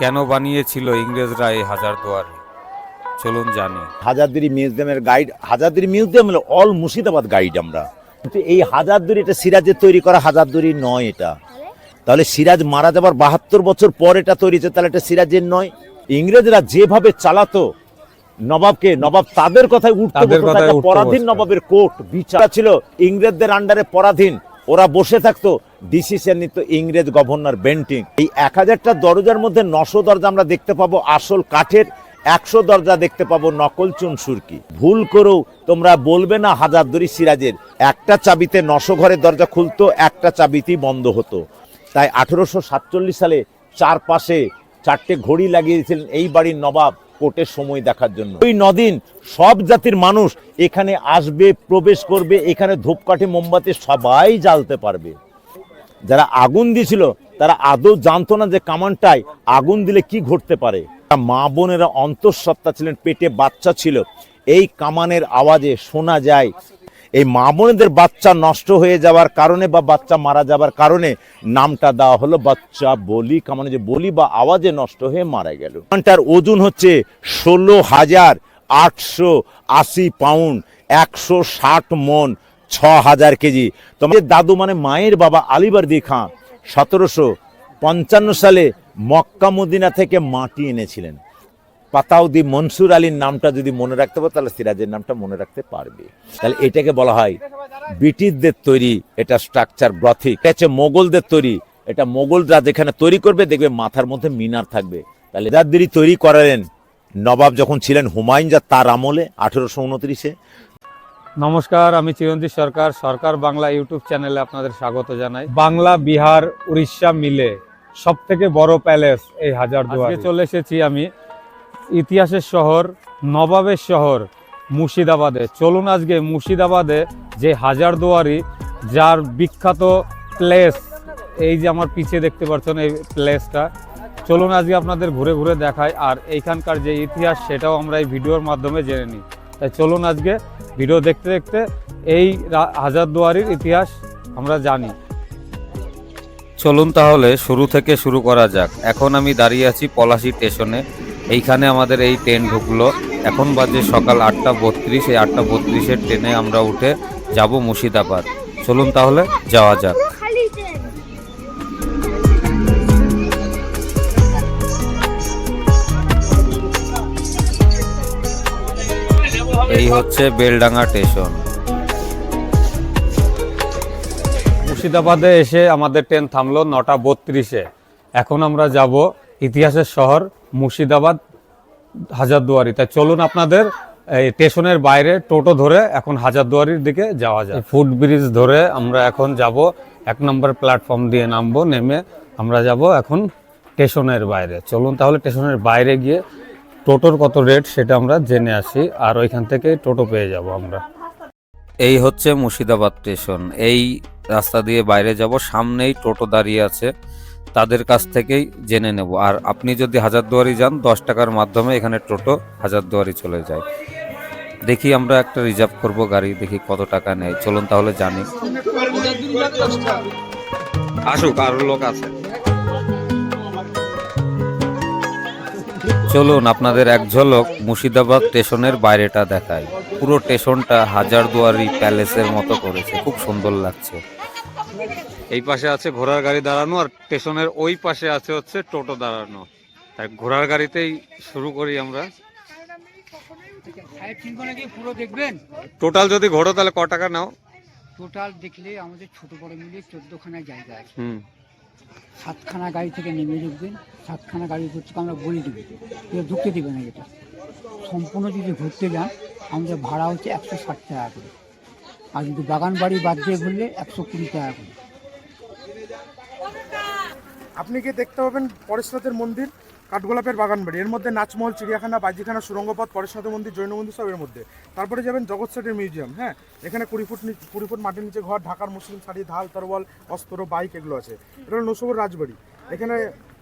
কেন বানিয়েছিল ইংরেজরা এই হাজারদুয়ারি চলুন জানি। হাজারদুয়ারি মিউজিয়ামের গাইড হাজারদুয়ারি মিউজিয়াম হলো অল মুর্শিদাবাদ গাইড আমরা। কিন্তু এই হাজারদুয়ারি এটা সিরাজের তৈরি করা হাজারদুয়ারি নয় এটা। তাহলে সিরাজ মারা যাবার বাহাত্তর বছর পর এটা তৈরি হয়েছে তাহলে এটা সিরাজের নয়। ইংরেজরা যেভাবে চালাতো নবাবকে নবাব তাদের কথায় উঠতে পরাধীন নবাবের কোর্ট বিচার ছিল ইংরেজদের আন্ডারে পরাধীন। ওরা বসে থাকতো। ডিসিশন নিত ইংরেজ গভর্নর বেন্টিং। এই এক হাজারটা দরজার মধ্যে নশো দরজা আমরা দেখতে পাবো আসল কাঠের, একশো দরজা দেখতে পাবো নকল চুন সুরকি। ভুল করেও তোমরা বলবে না হাজারদুয়ারি সিরাজের। একটা চাবিতে নশো ঘরের দরজা খুলতো, একটা চাবিতেই বন্ধ হতো। তাই আঠেরোশো সাতচল্লিশ সালে চারপাশে চারটে ঘড়ি লাগিয়েছিলেন এই বাড়ির নবাব কোর্টের সময় দেখার জন্য। ওই নদিন সব জাতির মানুষ এখানে আসবে, প্রবেশ করবে, এখানে ধূপকাঠি, মোমবাতি সবাই জ্বালতে পারবে। যারা আগুন দিয়েছিল, তারা আদৌ জানতো না যে কামানটায় আগুন দিলে কি ঘটতে পারে। মা বোনেরা অন্তঃসত্ত্বা ছিলেন, পেটে বাচ্চা ছিল। এই কামানের আওয়াজে শোনা যায় এই মা বাচ্চা নষ্ট হয়ে যাওয়ার কারণে বা বাচ্চা মারা যাওয়ার কারণে নামটা দেওয়া হলো বাচ্চা বলি কামানে যে বলি বা আওয়াজে নষ্ট হয়ে মারা গেল। কামানটার ওজন হচ্ছে ষোলো হাজার আটশো আশি পাউন্ড, একশো ষাট মন, ছ হাজার কেজি। তোমাদের দাদু মানে মায়ের বাবা আলিবর্দি খাঁ সতেরোশো পঞ্চান্ন সালে মক্কা মদিনা থেকে মাটি এনেছিলেন। পাতাউদ্দি মনসুর আলীর নামটা যদি মনে রাখতে পারো তাহলে সিরাজের নামটা মনে রাখতে পারবে। তাহলে এটাকে বলা হয় ব্রিটিশদের তৈরি এটা স্ট্রাকচার গ্রথিক এটা হচ্ছে মোগলদের তৈরি। এটা মোগলরা যেখানে তৈরি করবে দেখবে মাথার মধ্যে মিনার থাকবে। তাহলে যাদের তৈরি করালেন নবাব যখন ছিলেন হুমায়ুন যা তার আমলে আঠেরোশো উনত্রিশে। নমস্কার আমি চিরঞ্জিত সরকার সরকার বাংলা ইউটিউব চ্যানেলে আপনাদের স্বাগত জানাই। বাংলা বিহার উড়িষ্যা মিলে সব থেকে বড় প্যালেস এই আজকে চলে এসেছি আমি ইতিহাসের শহর, নবাবের শহর, মুর্শিদাবাদে। চলুন আজকে মুর্শিদাবাদে যে হাজারদুয়ারি যার বিখ্যাত প্লেস, এই যে আমার পিছিয়ে দেখতে পাচ্ছেন এই প্লেসটা। চলুন আজকে আপনাদের ঘুরে ঘুরে দেখাই, আর এইখানকার যে ইতিহাস, সেটাও আমরা এই ভিডিওর মাধ্যমে জেনে নিই। তাই চলুন আজকে ভিডিও দেখতে দেখতে এই হাজারদুয়ারির ইতিহাস আমরা জানি। চলুন তাহলে শুরু থেকে শুরু করা যাক। এখন আমি দাঁড়িয়ে আছি পলাশি স্টেশনে। এইখানে আমাদের এই ট্রেন ঢুকলো। এখন বাজে সকাল আটটা বত্রিশ এই আটটা বত্রিশের ট্রেনে আমরা উঠে যাব মুর্শিদাবাদ। চলুন তাহলে যাওয়া যাক। এই হচ্ছে বেলডাঙ্গা স্টেশন। মুর্শিদাবাদে এসে আমাদের ট্রেন থামলো নটা বত্রিশে। এখন আমরা যাব ইতিহাসের শহর মুর্শিদাবাদ, হাজারদুয়ারি। তাই চলুন আপনাদের এই স্টেশনের বাইরে টোটো ধরে এখন হাজারদুয়ারির দিকে যাওয়া যায় ফুট ব্রিজ ধরে আমরা এখন যাব, এক নম্বর প্ল্যাটফর্ম দিয়ে নামবো, নেমে আমরা যাব এখন স্টেশনের বাইরে। চলুন তাহলে স্টেশনের বাইরে গিয়ে টোটোর কত রেট সেটা আমরা জেনে আসি, আর ওইখান থেকে টোটো পেয়ে যাব আমরা। এই হচ্ছে মুর্শিদাবাদ স্টেশন। এই রাস্তা দিয়ে বাইরে যাব, সামনেই টোটো দাঁড়িয়ে আছে। তাদের কাছ থেকেই জেনে নেব। আর আপনি যদি হাজারদুয়ারি যান, দশ টাকার মাধ্যমে এখানে টোটো হাজারদুয়ারি চলে যায়। দেখি আমরা একটা রিজার্ভ করব গাড়ি, দেখি কত টাকা নেয়। চলুন তাহলে জানি। আসুক, আরও লোক আছে। চলুন আপনাদের এক ঝলক মুর্শিদাবাদ স্টেশনের বাইরেটা দেখায় পুরো স্টেশনটা হাজারদুয়ারি প্যালেসের মতো করেছে। খুব সুন্দর লাগছে। এই পাশে আছে ঘোড়ার গাড়ি দাঁড়ানো আর স্টেশনের ওই পাশে আছে হচ্ছে টোটো দাঁড়ানো। তাই ঘোড়ার গাড়িতেই শুরু করি আমরা। পুরো দেখবেন? টোটাল যদি ঘোড়ো তাহলে ক টাকা নাও? টোটাল দেখলে আমাদের ছোট বড় মিলিয়ে চোদ্দখানা জায়গা আছে। হুম। সাতখানা গাড়ি থেকে নেমে ঢুকবেন। সাতখানা গাড়ি হচ্ছে আমরা বলে দেবো। কেউ ঢুকতে দেবে না এটা। সম্পূর্ণ যদি ঘুরতে যান আমাদের ভাড়া হচ্ছে একশো ষাট টাকা করে। আর যদি বাগান বাড়ি বাদ দিয়ে ঘুরলে একশো কুড়ি টাকা করে। আপনি গিয়ে দেখতে পাবেন পরেশনাথের মন্দির, কাঠগোলাপের বাগান বাড়ি এর মধ্যে নাচমহল, চিড়িয়াখানা, বাজিখানা, সুরঙ্গপথ, পরেশনাথের মন্দির, জৈন মন্দির সব এর মধ্যে। তারপরে যাবেন জগৎ সেটের মিউজিয়াম হ্যাঁ? এখানে কুড়ি ফুট কুড়ি ফুট মাটির নিচে ঘর, ঢাকার মুসলিম শাড়ি, ঢাল, তরোয়াল, অস্ত্র, বাইক এগুলো আছে। এটা নসুবর রাজবাড়ি। এখানে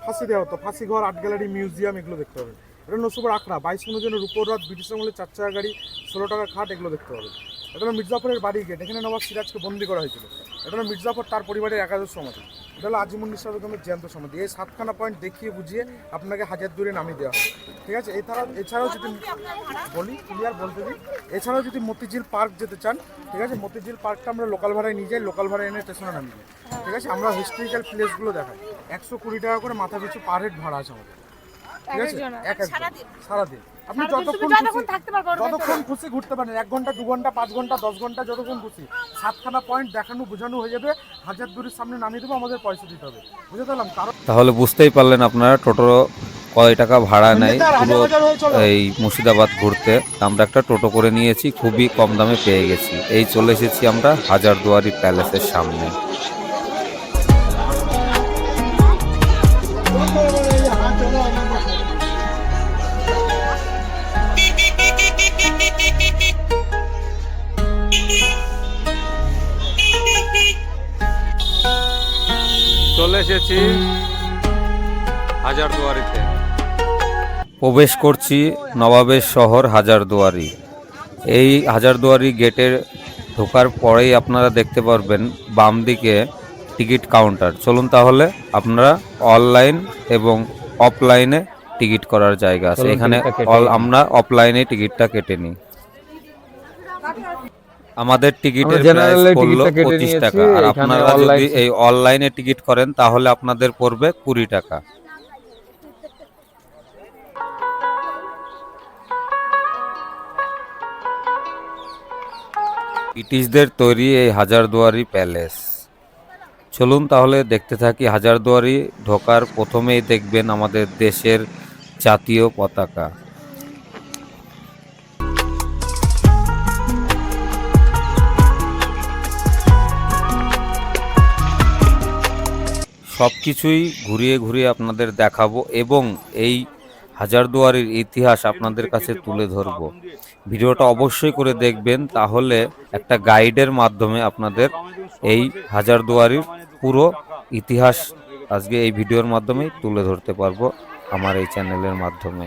ফাঁসি দেওয়া হতো, ফাঁসি ঘর, আর্ট গ্যালারি, মিউজিয়াম এগুলো দেখতে পাবেন। এটা নসুবর আখড়া, বাইশ জনের রূপর রাত ব্রিটিশ আমলে চার চাকা গাড়ি, ষোলো টাকা খাট এগুলো দেখতে পাবেন। এটা হলো মির্জাপুরের বাড়ি গেট, এখানে নবাব সিরাজকে বন্দি করা হয়েছিল। এটা হলো মির্জাপুর, তার পরিবারের একাদশ সমাধি। এটা হলো আজিমুন্নি সাহেব বেগমের জ্যান্ত সমাধি। এই সাতখানা পয়েন্ট দেখিয়ে বুঝিয়ে আপনাকে হাজার দূরে নামিয়ে দেওয়া হবে। ঠিক আছে? এছাড়াও এছাড়াও যদি বলি ক্লিয়ার বলতে দিই, এছাড়াও যদি মতিঝিল পার্ক যেতে চান, ঠিক আছে? মতিঝিল পার্কটা আমরা লোকাল ভাড়ায় নিয়ে যাই লোকাল ভাড়ায় এনে স্টেশনে নামিয়ে ঠিক আছে? আমরা হিস্টোরিক্যাল প্লেসগুলো দেখাই। একশো কুড়ি টাকা করে মাথা পিছু পার হেড ভাড়া আছে আমাদের। ঠিক আছে? এক এক সারাদিন। আপনি যতক্ষণ খুশি- থাকতে পারব যতক্ষণ খুশি ঘুরতে পারেন। এক ঘণ্টা দু ঘণ্টা পাঁচ ঘণ্টা দশ ঘণ্টা যতক্ষণ খুশি। সাতখানা পয়েন্ট দেখানো বোঝানো হয়ে যাবে। হাজার দূরের সামনে নামিয়ে দেবো আমাদের পয়সা দিতে হবে। পারলাম? কারণ তাহলে বুঝতেই পারলেন আপনারা টোটো কয় টাকা ভাড়া নেয় পুরো এই মুর্শিদাবাদ ঘুরতে। আমরা একটা টোটো করে নিয়েছি খুবই কম দামে পেয়ে গেছি। এই চলে এসেছি আমরা হাজারদুয়ারি প্যালেসের সামনে। এসেছি হাজারদুয়ারিতে। প্রবেশ করছি নবাবের শহর হাজারদুয়ারি। এই হাজারদুয়ারি গেটের ঢোকার পরেই আপনারা দেখতে পারবেন বাম দিকে টিকিট কাউন্টার। চলুন তাহলে আপনারা অনলাইন এবং অফলাইনে টিকিট করার জায়গা আছে। এখানে। আমরা অফলাইনে টিকিটটা কেটে নিই। আমাদের টিকিটের প্রাইস পড়ল পঁচিশ টাকা। আর আপনারা যদি এই অনলাইনে টিকিট করেন তাহলে আপনাদের পড়বে কুড়ি টাকা। ব্রিটিশদের তৈরি এই হাজারদুয়ারি প্যালেস। চলুন তাহলে দেখতে থাকি হাজারদুয়ারি ঢোকার প্রথমেই দেখবেন আমাদের দেশের জাতীয় পতাকা। সব কিছুই ঘুরিয়ে ঘুরিয়ে আপনাদের দেখাবো এবং এই হাজারদুয়ারির ইতিহাস আপনাদের কাছে তুলে ধরবো। ভিডিওটা অবশ্যই করে দেখবেন, তাহলে একটা গাইডের মাধ্যমে আপনাদের এই হাজারদুয়ারির পুরো ইতিহাস আজকে এই ভিডিওর মাধ্যমে তুলে ধরতে পারব আমার এই চ্যানেলের মাধ্যমে।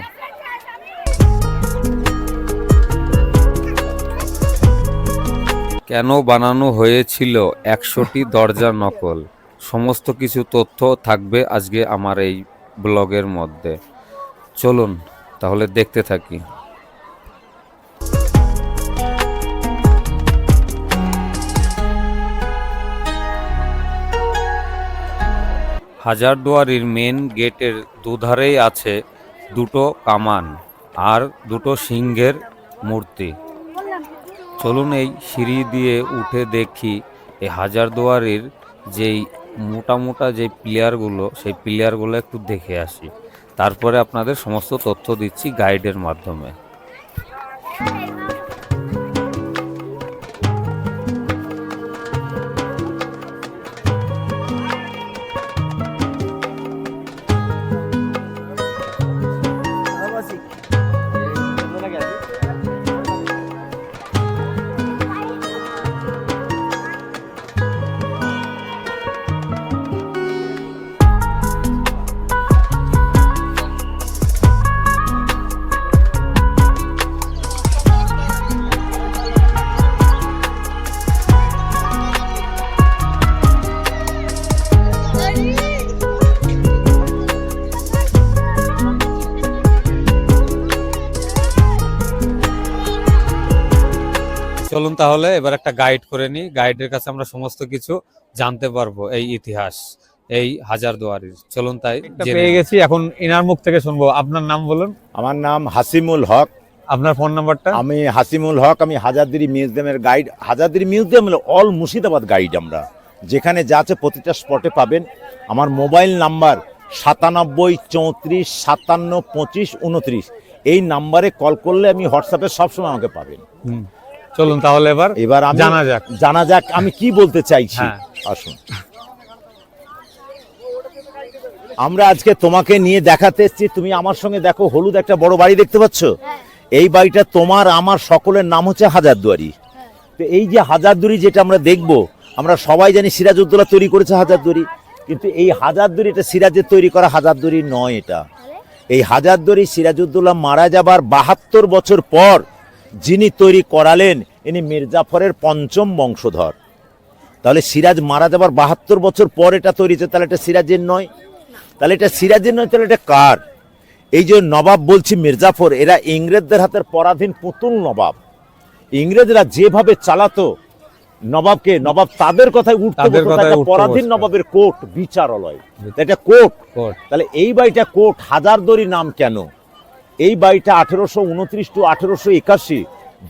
কেন বানানো হয়েছিল একশোটি দরজা নকল? সমস্ত কিছু তথ্য থাকবে আজকে আমার এই ব্লগের মধ্যে। চলুন, তাহলে দেখতে থাকি। হাজারদুয়ারির মেন গেটের দুধারেই আছে দুটো কামান আর দুটো সিংহের মূর্তি। চলুন এই সিঁড়ি দিয়ে উঠে দেখি এই হাজারদুয়ারির যেই মোটা মোটা যে প্লেয়ারগুলো সেই প্লেয়ারগুলো একটু দেখে আসি। তারপরে আপনাদের সমস্ত তথ্য দিচ্ছি গাইডের মাধ্যমে। তাহলে এবার একটা গাইড করে নিই। গাইডের কাছে আমরা সমস্ত কিছু জানতে পারব এই ইতিহাস এই হাজারদুয়ারির। চলুন তাই পেয়ে গেছি এখন ইনার মুখ থেকে শুনব। আপনার নাম বলুন। আমার নাম হাসিমুল হক। আপনার ফোন নাম্বারটা? আমি হাসিমুল হক আমি হাজারদিরি মিউজিয়ামের গাইড হাজারদিরি মিউজিয়াম হলো অল মুর্শিদাবাদ গাইড আমরা। যেখানে যা আছে প্রতিটা স্পটে পাবেন। আমার মোবাইল নাম্বার সাতানব্বই চৌত্রিশ সাতান্ন পঁচিশ উনত্রিশ। এই নাম্বারে কল করলে আমি হোয়াটসঅ্যাপে সবসময় আমাকে পাবেন। হুম। চলুন তাহলে এবার এবার জানা যাক। জানা যাক আমি কি বলতে চাইছি। হ্যাঁ। আসুন। আমরা আজকে তোমাকে নিয়ে দেখাতে এসেছি। তুমি আমার সঙ্গে দেখো হলুদ একটা বড় বাড়ি দেখতে পাচ্ছ? এই বাড়িটা তোমার আমার সকলের নাম হচ্ছে হাজারদুয়ারি। তো এই যে হাজারদুয়ারি যেটা আমরা দেখব আমরা সবাই জানি সিরাজউদ্দৌলা তৈরি করেছে হাজারদুয়ারি। কিন্তু এই হাজারদুয়ারি এটা সিরাজের তৈরি করা হাজারদুয়ারি নয় এটা। এই হাজারদুয়ারি সিরাজউদ্দৌলা মারা যাবার বাহাত্তর বছর পর যিনি তৈরি করালেন ইনি মির্জাফরের পঞ্চম বংশধর। তাহলে সিরাজ মারা যাবার বাহাত্তর বছর পর এটা তৈরি হয়েছে তাহলে এটা সিরাজের নয়? তাহলে এটা সিরাজের নয় তাহলে এটা কার? এই যে নবাব বলছি মির্জাফর এরা ইংরেজদের হাতের পরাধীন পুতুল নবাব। ইংরেজরা যেভাবে চালাতো নবাবকে নবাব তাদের কথায় উঠতে পরাধীন নবাবের কোর্ট বিচারালয়। এটা কোর্ট। কোট তাহলে এই বাড়িটা কোর্ট হাজারদড়ি নাম কেন? এই বাড়িটা আঠেরোশো উনত্রিশ টু আঠেরোশো একাশি,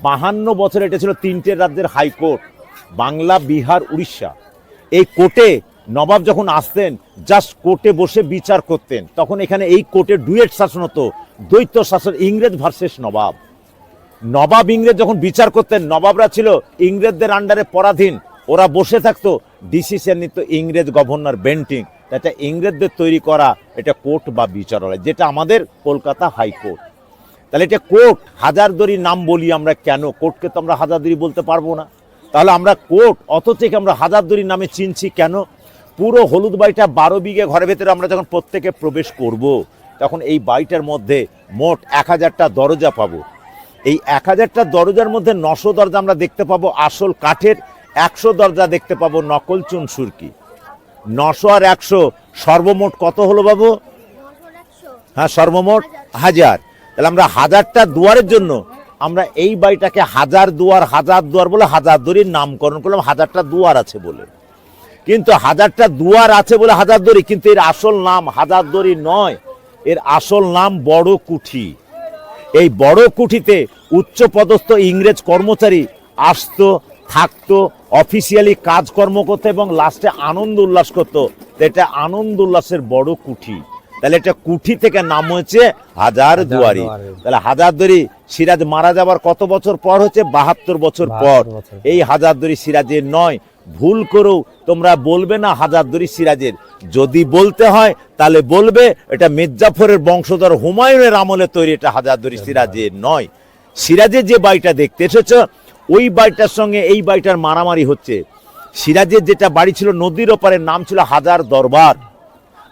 বাহান্ন বছর এটা ছিল তিনটে রাজ্যের হাইকোর্ট, বাংলা, বিহার, উড়িষ্যা। এই কোর্টে নবাব যখন আসতেন জাস্ট কোর্টে বসে বিচার করতেন, তখন এখানে এই কোর্টে ডুয়েট শাসন হতো, দ্বৈত শাসন, ইংরেজ ভার্সেস নবাব। নবাব, ইংরেজ যখন বিচার করতেন, নবাবরা ছিল ইংরেজদের আন্ডারে পরাধীন, ওরা বসে থাকতো, ডিসিশন নিত ইংরেজ গভর্নর বেন্টিং এটা ইংরেজদের তৈরি করা এটা কোর্ট বা বিচারালয়, যেটা আমাদের কলকাতা হাইকোর্ট। তাহলে এটা কোর্ট হাজারদড়ি নাম বলি আমরা কেন? কোর্টকে তো আমরা হাজারদড়ি বলতে পারব না। তাহলে আমরা কোর্ট অত থেকে আমরা হাজারদড়ি নামে চিনছি কেন? পুরো হলুদ বাড়িটা বারো বিঘে ঘরের ভেতরে আমরা যখন প্রত্যেকে প্রবেশ করব, তখন এই বাড়িটার মধ্যে মোট এক হাজারটা দরজা পাবো। এই এক হাজারটা দরজার মধ্যে নশো দরজা আমরা দেখতে পাবো আসল কাঠের, একশো দরজা দেখতে পাবো নকল চুন সুরকি। নশো আর একশো। সর্বমোট কত হলো বাবু? হ্যাঁ সর্বমোট হাজার। তাহলে আমরা হাজারটা দুয়ারের জন্য আমরা এই বাড়িটাকে হাজার দুয়ার হাজার দুয়ার বলে হাজার দড়ির নামকরণ করলাম। হাজারটা দুয়ার আছে বলে। কিন্তু হাজারটা দুয়ার আছে বলে হাজার দড়ি কিন্তু এর আসল নাম হাজার দড়ি নয়। এর আসল নাম বড় কুঠি। এই বড় কুঠিতে উচ্চ পদস্থ ইংরেজ কর্মচারী আসতো থাকতো অফিসিয়ালি কাজকর্ম করতো এবং লাস্টে আনন্দ উল্লাস করতো। এটা আনন্দ উল্লাসের বড় কুঠি। তাহলে এটা কুঠি থেকে নাম হয়েছে হাজার দুয়ারি। দুয়ারি। তাহলে হাজার দুয়ারি সিরাজ মারা যাবার কত বছর পর হচ্ছে? বাহাত্তর বছর পর। 72 বছর। এই হাজারদুরি সিরাজের নয়। ভুল করেও তোমরা বলবে না হাজারদুরি সিরাজের। যদি বলতে হয় তাহলে বলবে এটা মির্জাফরের বংশধর হুমায়ুনের আমলে তৈরি এটা হাজারদুরি সিরাজের নয়। সিরাজের যে বাড়িটা দেখতে এসেছ ওই বাড়িটার সঙ্গে এই বাড়িটার মারামারি হচ্ছে। সিরাজের যেটা বাড়ি ছিল, নদীর ওপারে নাম ছিল হাজার দরবার।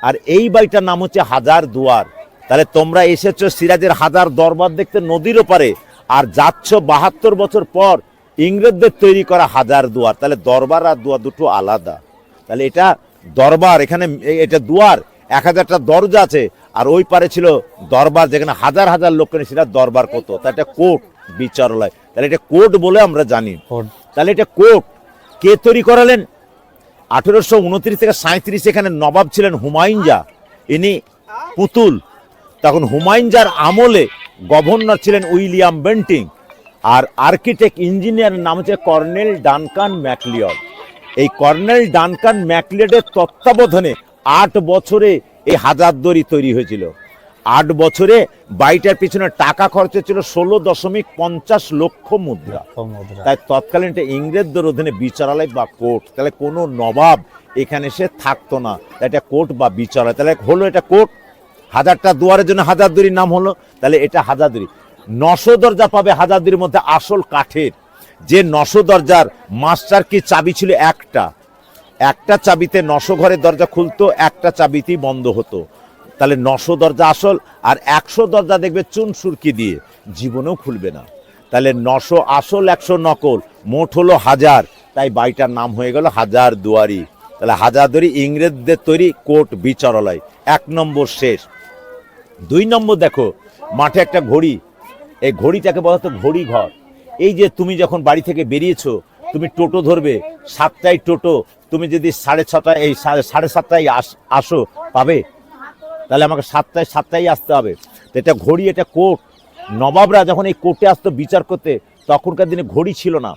আর এই বাড়িটার নাম হচ্ছে হাজার দুয়ার। তাহলে তোমরা এসেছ সিরাজের হাজার দরবার দেখতে নদীর ওপারে, আর যাচ্ছ বাহাত্তর বছর পর ইংরেজদের তৈরি করা হাজার দুয়ার। তাহলে দরবার আর দুয়ার দুটো আলাদা। তাহলে এটা দরবার, এখানে এটা দুয়ার, এক হাজারটা দরজা আছে, আর ওই পারে ছিল দরবার, যেখানে হাজার হাজার লোক সেটা দরবার কত তা এটা কোর্ট, বিচারালয়। তাহলে এটা কোর্ট বলে আমরা জানি। তাহলে এটা কোর্ট কে তৈরি করালেন? আঠেরোশো উনত্রিশ থেকে সাঁত্রিশ এখানে নবাব ছিলেন হুমায়ুনজা। ইনি পুতুল। তখন হুমায়ুনজার আমলে গভর্নর ছিলেন উইলিয়াম বেন্টিং। আর আর্কিটেক্ট ইঞ্জিনিয়ার নাম হচ্ছে কর্নেল ডানকান ম্যাকলিয়ড এই কর্নেল ডানকান ম্যাকলিয়ডের তত্ত্বাবধানে আট বছরে এই হাজারদড়ি তৈরি হয়েছিল। আট বছরে বাড়িটার পিছনে টাকা খরচ ছিল ষোলো দশমিক পঞ্চাশ লক্ষ মুদ্রা। তাই তৎকালীন এটা ইংরেজদের অধীনে বিচারালয় বা কোর্ট তাহলে কোনো নবাব এখানে সে থাকতো না। এটা কোর্ট বা বিচারালয় তাহলে হলো এটা কোর্ট। হাজারটা দুয়ারের জন্য হাজারদুরির নাম হলো তাহলে এটা হাজারদুরি। নশো দরজা পাবে হাজারদুরির মধ্যে আসল কাঠের। যে নশো দরজার মাস্টার কি চাবি ছিল একটা? একটা চাবিতে নশো ঘরের দরজা খুলতো একটা চাবিতেই বন্ধ হতো। তাহলে নশো দরজা আসল আর একশো দরজা দেখবে চুন সুরকি দিয়ে। জীবনেও খুলবে না। তাহলে নশো আসল, একশো নকল, মোট হলো হাজার। তাই বাড়িটার নাম হয়ে গেল হাজার দুয়ারি। তাহলে হাজার দুয়ারি ইংরেজদের তৈরি কোর্ট বিচারালয়। এক নম্বর শেষ। দুই নম্বর দেখো, মাঠে একটা ঘড়ি। এই ঘড়িটাকে বলা হতো ঘড়ি ঘর এই যে তুমি যখন বাড়ি থেকে বেরিয়েছো, তুমি টোটো ধরবে, সাতটায় টোটো। তুমি যদি সাড়ে ছটায়, এই সাড়ে সাড়ে সাতটায় আস- আসো, পাবে? তাহলে আমাকে সাতটায় সাতটায় আসতে হবে। তো এটা ঘড়ি, এটা কোর্ট। নবাবরা যখন এই কোর্টে আসতো বিচার করতে, তখনকার দিনে ঘড়ি ছিল না।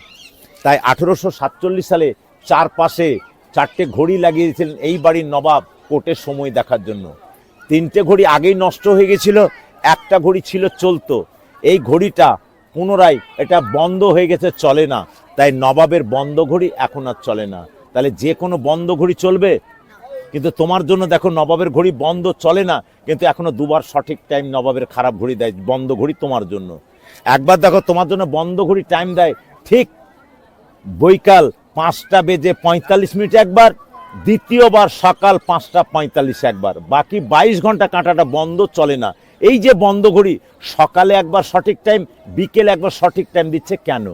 তাই আঠেরোশো সাতচল্লিশ সালে চারপাশে চারটে ঘড়ি লাগিয়েছিলেন এই বাড়ির নবাব কোর্টের সময় দেখার জন্য। তিনটে ঘড়ি আগেই নষ্ট হয়ে গেছিল, একটা ঘড়ি ছিল চলতো। এই ঘড়িটা পুনরায় এটা বন্ধ হয়ে গেছে, চলে না। তাই নবাবের বন্ধ ঘড়ি এখন আর চলে না। তাহলে যে কোনো বন্ধ ঘড়ি চলবে কিন্তু তোমার জন্য দেখো নবাবের ঘড়ি বন্ধ চলে না, কিন্তু এখনও দুবার সঠিক টাইম নবাবের খারাপ ঘড়ি দেয়, বন্ধ ঘড়ি তোমার জন্য। একবার দেখো তোমার জন্য বন্ধ ঘড়ি টাইম দেয়, ঠিক বৈকাল পাঁচটা বেজে পঁয়তাল্লিশ মিনিট একবার, দ্বিতীয়বার সকাল পাঁচটা পঁয়তাল্লিশ একবার। বাকি বাইশ ঘণ্টা কাঁটাটা বন্ধ চলে না। এই যে বন্ধ ঘড়ি, সকালে একবার সঠিক টাইম বিকেলে একবার সঠিক টাইম দিচ্ছে কেন?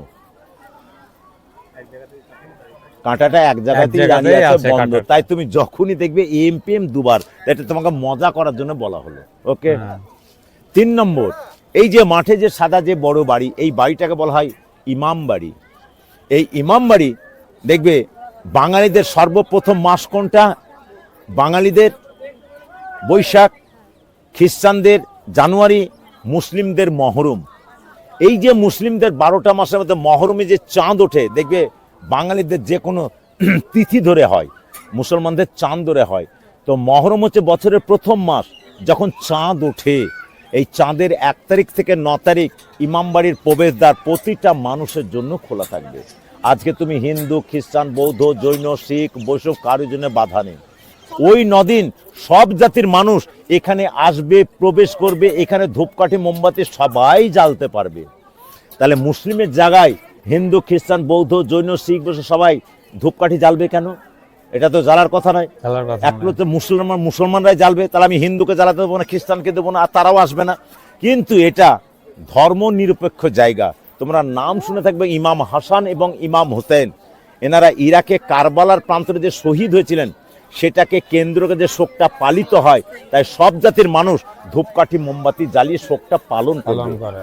কাঁটাটা এক জায়গাতেই দাঁড়িয়ে আছে আছে বন্ধ। তাই তুমি যখনই দেখবে এমপিএম দুবার এটা তোমাকে মজা করার জন্য বলা হলো। ওকে হ্যাঁ। তিন নম্বর এই যে মাঠে যে সাদা যে বড় বাড়ি এই বাড়িটাকে বলা হয় ইমাম বাড়ি। এই ইমাম বাড়ি দেখবে বাঙালিদের সর্বপ্রথম মাস কোনটা? বাঙালিদের বৈশাখ খ্রিস্টানদের জানুয়ারি মুসলিমদের মহরম। এই যে মুসলিমদের বারোটা মাসের মধ্যে মহরমে যে চাঁদ ওঠে দেখবে বাঙালিদের যে কোনো তিথি ধরে হয়, মুসলমানদের চাঁদ ধরে হয়। তো মহরম হচ্ছে বছরের প্রথম মাস, যখন চাঁদ ওঠে। এই চাঁদের এক তারিখ থেকে ন তারিখ ইমামবাড়ির প্রবেশদ্বার প্রতিটা মানুষের জন্য খোলা থাকবে। আজকে তুমি হিন্দু, খ্রিস্টান, বৌদ্ধ, জৈন, শিখ, বৈষ্ণব, কারোর জন্য বাধা নেই। ওই নদিন সব জাতির মানুষ এখানে আসবে, প্রবেশ করবে, এখানে ধূপকাঠি, মোমবাতি সবাই জ্বালতে পারবে। তাহলে মুসলিমের জায়গায় হিন্দু খ্রিস্টান বৌদ্ধ জৈন শিখ বৈষ্ণব সবাই ধূপকাঠি জ্বালবে কেন? এটা তো জ্বালার কথা নয়। তো মুসলমান মুসলমানরাই জ্বালবে তাহলে আমি হিন্দুকে জ্বালাতে দেবো না খ্রিস্টানকে দেবো না আর তারাও আসবে না। কিন্তু এটা ধর্ম নিরপেক্ষ জায়গা। তোমরা নাম শুনে থাকবে ইমাম হাসান এবং ইমাম হোসেন। এনারা ইরাকে কারবালার প্রান্তরে যে শহীদ হয়েছিলেন সেটাকে কেন্দ্রকে যে শোকটা পালিত হয় তাই সব জাতির মানুষ ধূপকাঠি মোমবাতি জ্বালিয়ে শোকটা পালন করে।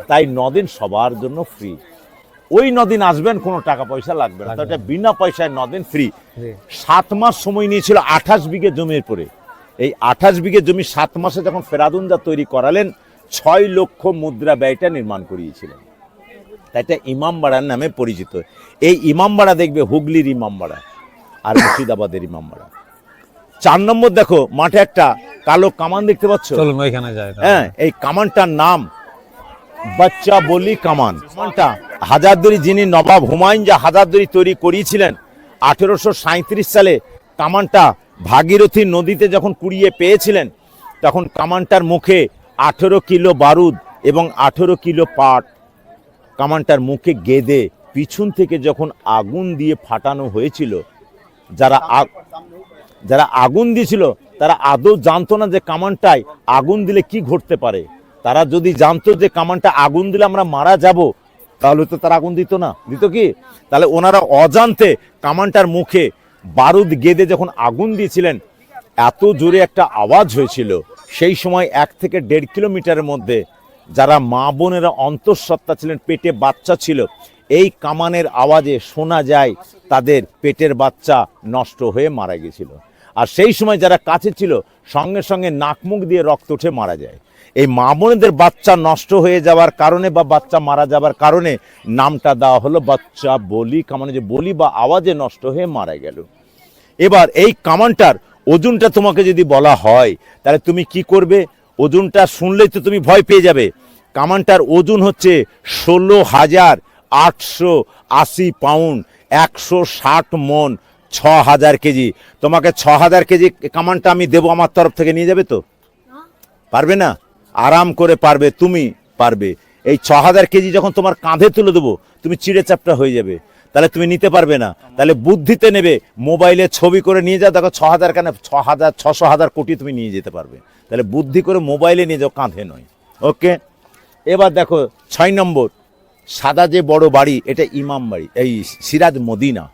তাই নদিন সবার জন্য ফ্রি ওই নদিন আসবেন কোনো টাকা পয়সা লাগবে না। তো এটা বিনা পয়সায় নদিন ফ্রি সাত মাস সময় নিয়েছিল আঠাশ বিঘে জমির পরে। এই আঠাশ বিঘে জমি সাত মাসে যখন ফেরাদুনজা তৈরি করালেন ছয় লক্ষ মুদ্রা ব্যয়টা নির্মাণ করিয়েছিলেন। তাই এটা ইমামবাড়ার নামে পরিচিত। এই ইমামবাড়া দেখবে হুগলির ইমামবাড়া আর মুর্শিদাবাদের ইমামবাড়া। চার নম্বর দেখো মাঠে একটা কালো কামান দেখতে পাচ্ছ? চলুন ওইখানে যাই হ্যাঁ এই কামানটার নাম বাচ্চা বলি কামান। কামানটা হাজারদুরি যিনি নবাব হুমায়ুন যা হাজারদুরি তৈরি করিয়েছিলেন, আঠেরোশো সালে কামানটা ভাগীরথী নদীতে যখন কুড়িয়ে পেয়েছিলেন, তখন কামানটার মুখে আঠেরো কিলো বারুদ এবং আঠেরো কিলো পাট কামানটার মুখে গেদে পিছন থেকে যখন আগুন দিয়ে ফাটানো হয়েছিল, যারা যারা আগুন দিয়েছিল, তারা আদৌ জানতো না যে কামানটায় আগুন দিলে কি ঘটতে পারে। তারা যদি জানতো যে কামানটা আগুন দিলে আমরা মারা যাব, তাহলে তো তারা আগুন দিত না। দিত কি? তাহলে ওনারা অজান্তে কামানটার মুখে বারুদ গেদে যখন আগুন দিয়েছিলেন, এত জোরে একটা আওয়াজ হয়েছিল। সেই সময় এক থেকে দেড় কিলোমিটারের মধ্যে যারা মা বোনেরা অন্তঃসত্ত্বা ছিলেন, পেটে বাচ্চা ছিল, এই কামানের আওয়াজে শোনা যায় তাদের পেটের বাচ্চা নষ্ট হয়ে মারা গেছিল। আর সেই সময় যারা কাছে ছিল, সঙ্গে সঙ্গে নাক মুখ দিয়ে রক্ত উঠে মারা যায়। এই মা বোনেদের বাচ্চা নষ্ট হয়ে যাওয়ার কারণে বা বাচ্চা মারা যাওয়ার কারণে নামটা দেওয়া হলো বাচ্চা বলি কামানে যে বলি বা আওয়াজে নষ্ট হয়ে মারা গেল। এবার এই কামানটার ওজনটা তোমাকে যদি বলা হয় তাহলে তুমি কি করবে? ওজনটা শুনলেই তো তুমি ভয় পেয়ে যাবে। কামানটার ওজন হচ্ছে ষোলো হাজার আটশো আশি পাউন্ড একশো ষাট মন ছ হাজার কেজি। তোমাকে ছ হাজার কেজি কামানটা আমি দেবো আমার তরফ থেকে নিয়ে যাবে তো? পারবে না? আরাম করে পারবে, তুমি পারবে। এই ছ হাজার কেজি যখন তোমার কাঁধে তুলে দেবো, তুমি চিড়ে চাপটা হয়ে যাবে। তাহলে তুমি নিতে পারবে না। তাহলে বুদ্ধিতে নেবে, মোবাইলে ছবি করে নিয়ে যাও, দেখো ছ হাজার কেন, ছ হাজার, ছশো হাজার কোটি তুমি নিয়ে যেতে পারবে। তাহলে বুদ্ধি করে মোবাইলে নিয়ে যাও, কাঁধে নয়। ওকে? এবার দেখো, ছয় নম্বর, সাদা যে বড় বাড়ি, এটা ইমাম বাড়ি, এই সিরাজ মদিনা।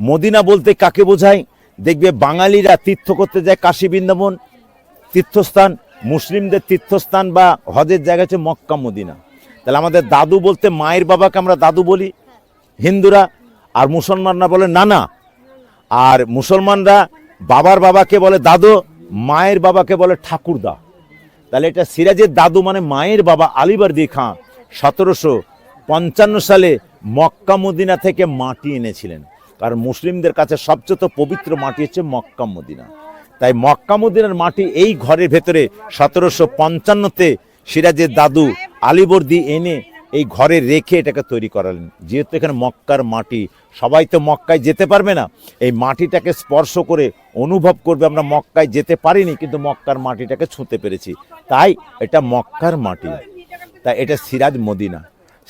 মদিনা বলতে কাকে বোঝায়? দেখবে বাঙালিরা তীর্থ করতে যায় কাশী বৃন্দাবন, তীর্থস্থান মুসলিমদের তীর্থস্থান বা হজের জায়গা হচ্ছে মক্কা, মদিনা। তাহলে আমাদের দাদু বলতে মায়ের বাবাকে আমরা দাদু বলি, হিন্দুরা। আর মুসলমানরা বলে নানা। আর মুসলমানরা বাবার বাবাকে বলে দাদু, মায়ের বাবাকে বলে ঠাকুরদা। তাহলে এটা সিরাজের দাদু মানে মায়ের বাবা আলিবর্দি খাঁ সতেরোশো পঞ্চান্ন সালে মক্কা, মদিনা থেকে মাটি এনেছিলেন। কারণ মুসলিমদের কাছে সবচেয়ে তো পবিত্র মাটি হচ্ছে মক্কা, মদিনা। তাই মক্কা মদিনার মাটি এই ঘরের ভেতরে সতেরোশো পঞ্চান্নতে সিরাজের দাদু আলিবর্দি এনে এই ঘরে রেখে এটাকে তৈরি করালেন। যেহেতু এখানে মক্কার মাটি, সবাই তো মক্কায় যেতে পারবে না। এই মাটিটাকে স্পর্শ করে অনুভব করবে, আমরা মক্কায় যেতে পারিনি, কিন্তু মক্কার মাটিটাকে ছুঁতে পেরেছি। তাই এটা মক্কার মাটি। তাই এটা সিরাজ মদিনা।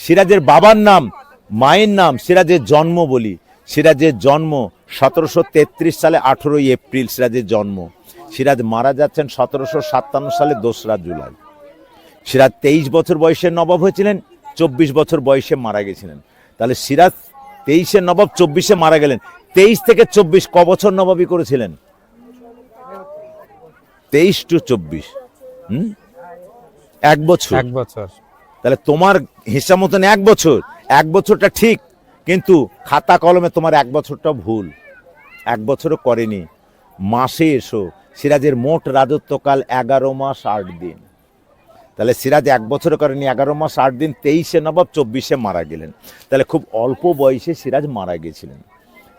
সিরাজের বাবার নাম, মায়ের নাম সিরাজের জন্ম বলি। সিরাজের জন্ম সতেরোশো তেত্রিশ সালে আঠেরোই এপ্রিল সিরাজের জন্ম। সিরাজ মারা যাচ্ছেন সতেরোশো সাতান্ন সালে দোসরা জুলাই। সিরাজ তেইশ বছর বয়সে নবাব হয়েছিলেন চব্বিশ বছর বয়সে মারা গেছিলেন। তাহলে সিরাজ তেইশে নবাব চব্বিশে মারা গেলেন। তেইশ থেকে চব্বিশ ক বছর নবাবী করেছিলেন? তেইশ টু চব্বিশ। হুম? এক বছর। এক বছর। তাহলে তোমার হিসাব মতন এক বছর। এক বছরটা ঠিক। কিন্তু খাতা কলমে তোমার এক বছরটা ভুল। এক বছরও করেনি। মাসে এসো। সিরাজের মোট রাজত্বকাল এগারো মাস আট দিন। তাহলে সিরাজ এক বছরও করেনি এগারো মাস আট দিন তেইশে নবাব চব্বিশে মারা গেলেন। তাহলে খুব অল্প বয়সে সিরাজ মারা গেছিলেন।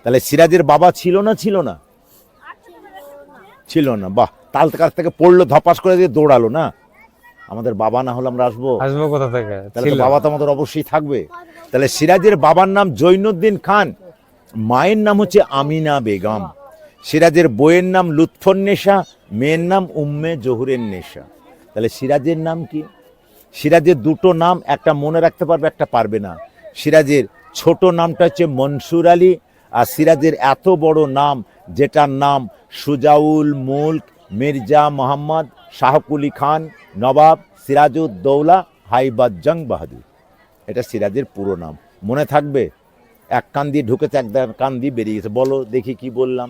তাহলে সিরাজের বাবা ছিল না ছিল না? ছিল না। বাহ তাল কাছ থেকে পড়ল ধপাস করে দিয়ে দৌড়ালো না? আমাদের বাবা না হলে আমরা আসব? আসব কোথা থেকে? তাহলে বাবা তো আমাদের অবশ্যই থাকবে। তাহলে সিরাজের বাবার নাম জৈনুদ্দিন খান, মায়ের নাম হচ্ছে আমিনা বেগম। সিরাজের বইয়ের নাম লুৎফন্নেশা, মেয়ের নাম উম্মে জহুরের নেশা তাহলে সিরাজের নাম কি? সিরাজের দুটো নাম একটা মনে রাখতে পারবে, একটা পারবে না। সিরাজের ছোট নামটা হচ্ছে মনসুর আলী, আর সিরাজের এত বড় নাম যেটার নাম সুজাউল মুল্ক, মির্জা মোহাম্মদ, শাহকুলি খান, নবাব সিরাজউদ্দৌলা হাইবাদ জং বাহাদুর। এটা সিরাজের পুরো নাম। মনে থাকবে এক কান দিয়ে ঢুকেছে এক কান দিয়ে বেরিয়ে গেছে। বলো দেখি কি বললাম।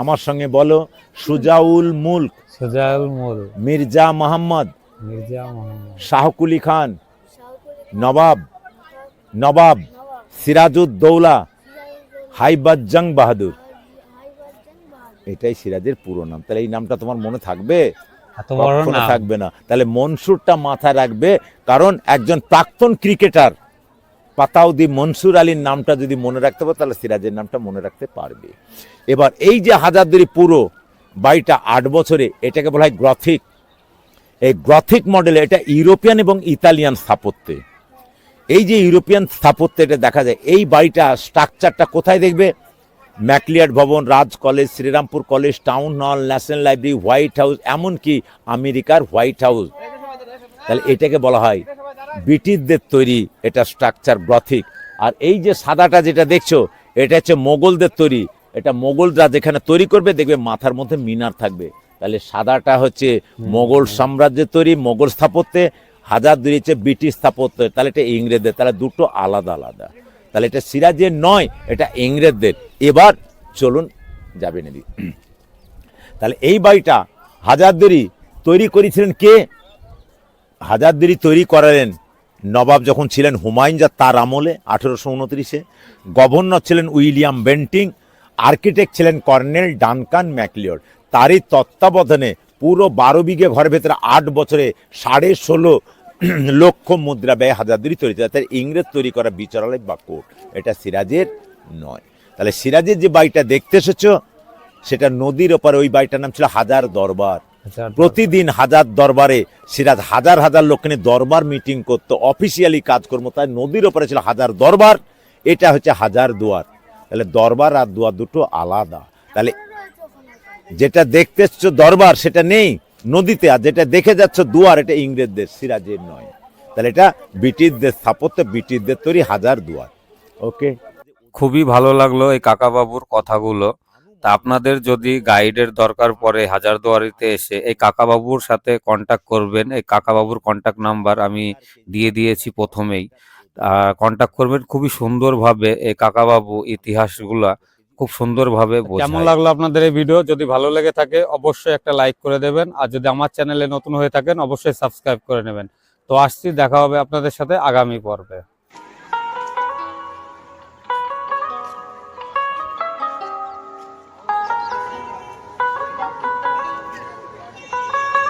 আমার সঙ্গে বলো সুজাউল মুল্ক সুজাল মোল মির্জা মোহাম্মদ মির্জা মোহাম্মদ শাহকুলি খান নবাব নবাব সিরাজউদ্দৌলা হাইবাদ জং বাহাদুর। এটাই সিরাজের পুরো নাম। তাহলে এই নামটা তোমার মনে থাকবে? কখনো থাকবে না। তাহলে মনসুরটা মাথায় রাখবে কারণ একজন প্রাক্তন ক্রিকেটার পাতাউদ্দি মনসুর আলীর নামটা যদি মনে রাখতে পারো তাহলে সিরাজের নামটা মনে রাখতে পারবে। এবার এই যে হাজারদুরি পুরো বাড়িটা আট বছরে এটাকে বলা হয় গ্রথিক। এই গ্রথিক মডেলে এটা ইউরোপিয়ান এবং ইতালিয়ান স্থাপত্যে। এই যে ইউরোপিয়ান স্থাপত্য এটা দেখা যায় এই বাড়িটা স্ট্রাকচারটা কোথায় দেখবে? Macleod Bhavan Raj college Serampore college town hall national library white house এমনকি আমেরিকার হোয়াইট হাউস। তাহলে এটাকে বলা হয় ব্রিটিশদের তৈরি এটা স্ট্রাকচার গ্রথিক। আর এই যে সাদাটা যেটা দেখছ এটা হচ্ছে মোগলদের তৈরি। এটা মোগলরা যেখানে তৈরি করবে দেখবে মাথার মধ্যে মিনার থাকবে। তাহলে সাদাটা হচ্ছে মোগল সাম্রাজ্যের তৈরি মোগল স্থাপত্যে হাজার দুই হচ্ছে ব্রিটিশ স্থাপত্য। তাহলে এটা ইংরেজদের তাহলে দুটো আলাদা আলাদা। তাহলে এটা সিরাজের নয়, এটা ইংরেজদের। এবার চলুন যাবেন এদিক তাহলে এই বাড়িটা হাজারদুরি তৈরি করেছিলেন কে? হাজারদুরি তৈরি করালেন নবাব যখন ছিলেন হুমায়ুন যা তার আমলে আঠেরোশো উনত্রিশে। গভর্নর ছিলেন উইলিয়াম বেন্টিং, আর্কিটেক্ট ছিলেন কর্নেল ডানকান ম্যাকলিওর। তারই তত্ত্বাবধানে পুরো বারো বিঘে ঘরের ভেতরে আট বছরে সাড়ে ষোলো লক্ষ মুদ্রা ব্যয় হাজারদুরি তৈরি তার ইংরেজ তৈরি করা বিচারালয় বা কোর্ট। এটা সিরাজের নয়। তাহলে সিরাজের যে বাড়িটা দেখতে এসেছ সেটা নদীর ওপারে ওই বাড়িটার নাম ছিল হাজার দরবার। প্রতিদিন হাজার দরবারে সিরাজ হাজার হাজার লোক নিয়ে দরবার মিটিং করতো অফিসিয়ালি কাজকর্ম। তাই নদীর ওপরে ছিল হাজার দরবার। এটা হচ্ছে হাজার দুয়ার। তাহলে দরবার আর দুয়ার দুটো আলাদা। তাহলে যেটা দেখতে এসছো দরবার সেটা নেই। নদীতে, আর যেটা দেখে যাচ্ছ দুয়ার, এটা ইংরেজদের সিরাজের নয়। তাহলে এটা ব্রিটিশদের স্থাপত্য, ব্রিটিশদের তৈরি হাজার দুয়ার। ওকে। খুবই ভালো লাগল এই কাকাবাবুর কথাগুলো। তা আপনাদের যদি গাইডের দরকার পড়ে হাজারদুয়ারিতে এসে, এই কাকাবাবুর সাথে কন্টাক্ট করবেন। এই কাকাবাবুর কন্টাক্ট নাম্বার আমি দিয়ে দিয়েছি প্রথমেই। কন্টাক্ট করবেন খুবই সুন্দরভাবে এই কাকাবাবু ইতিহাসগুলা। খুব সুন্দরভাবে কেমন লাগল আপনাদের এই ভিডিও? যদি ভালো লেগে থাকে অবশ্যই একটা লাইক করে দেবেন। আর যদি আমার চ্যানেলে নতুন হয়ে থাকেন অবশ্যই সাবস্ক্রাইব করে নেবেন। তো আসছি দেখা হবে আপনাদের সাথে আগামী পর্বে।